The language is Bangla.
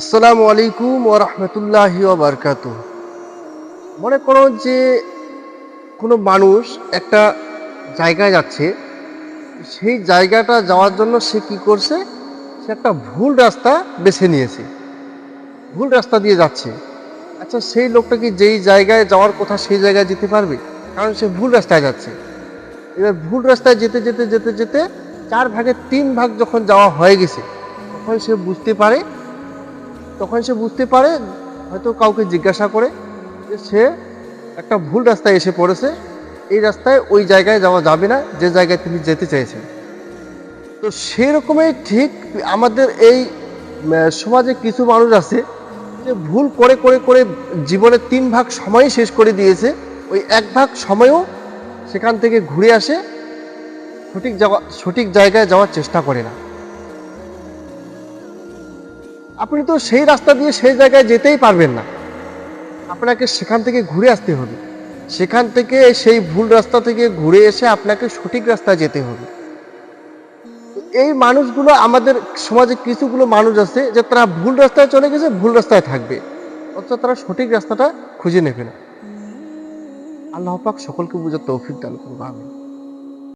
আসসালামু আলাইকুম ও রহমতুল্লাহি বারকাত মনে করো যে কোনো মানুষ একটা জায়গায় যাচ্ছে, সেই জায়গাটা যাওয়ার জন্য সে কি করছে? সে একটা ভুল রাস্তা বেছে নিয়েছে। ভুল রাস্তা দিয়ে যাচ্ছে। আচ্ছা সেই লোকটা কি যেই জায়গায় যাওয়ার কথা সেই জায়গায় যেতে পারবে? কারণ সে ভুল রাস্তায় যাচ্ছে। এবার ভুল রাস্তায় যেতে যেতে যেতে যেতে চার ভাগের তিন ভাগ যখন যাওয়া হয়ে গেছে, তখন সে বুঝতে পারে তখন সে বুঝতে পারে, হয়তো কাউকে জিজ্ঞাসা করে যে সে একটা ভুল রাস্তায় এসে পড়েছে, এই রাস্তায় ওই জায়গায় যাওয়া যাবে না, যে জায়গায় তিনি যেতে চেয়েছেন। তো সেরকমই ঠিক আমাদের এই সমাজে কিছু মানুষ আছে যে ভুল করে করে করে জীবনের তিন ভাগ সময় শেষ করে দিয়েছে। ওই এক ভাগ সময়ও সেখান থেকে ঘুরে আসে, সঠিক যাওয়া, সঠিক জায়গায় যাওয়ার চেষ্টা করে না। আপনি তো সেই রাস্তা দিয়ে সেই জায়গায় যেতেই পারবেন না। আপনাকে সেখান থেকে ঘুরে আসতে হবে। সেখান থেকে সেই ভুল রাস্তা থেকে ঘুরে এসে আপনাকে সঠিক রাস্তায় যেতে হবে। এই মানুষগুলো আমাদের সমাজে কিছুগুলো মানুষ আছে যে তারা ভুল রাস্তায় চলে গেছে, ভুল রাস্তায় থাকবে। অথচ তারা সঠিক রাস্তাটা খুঁজে নেবে না। আল্লাহ পাক সকলকে বুঝার তৌফিক দান করব আমি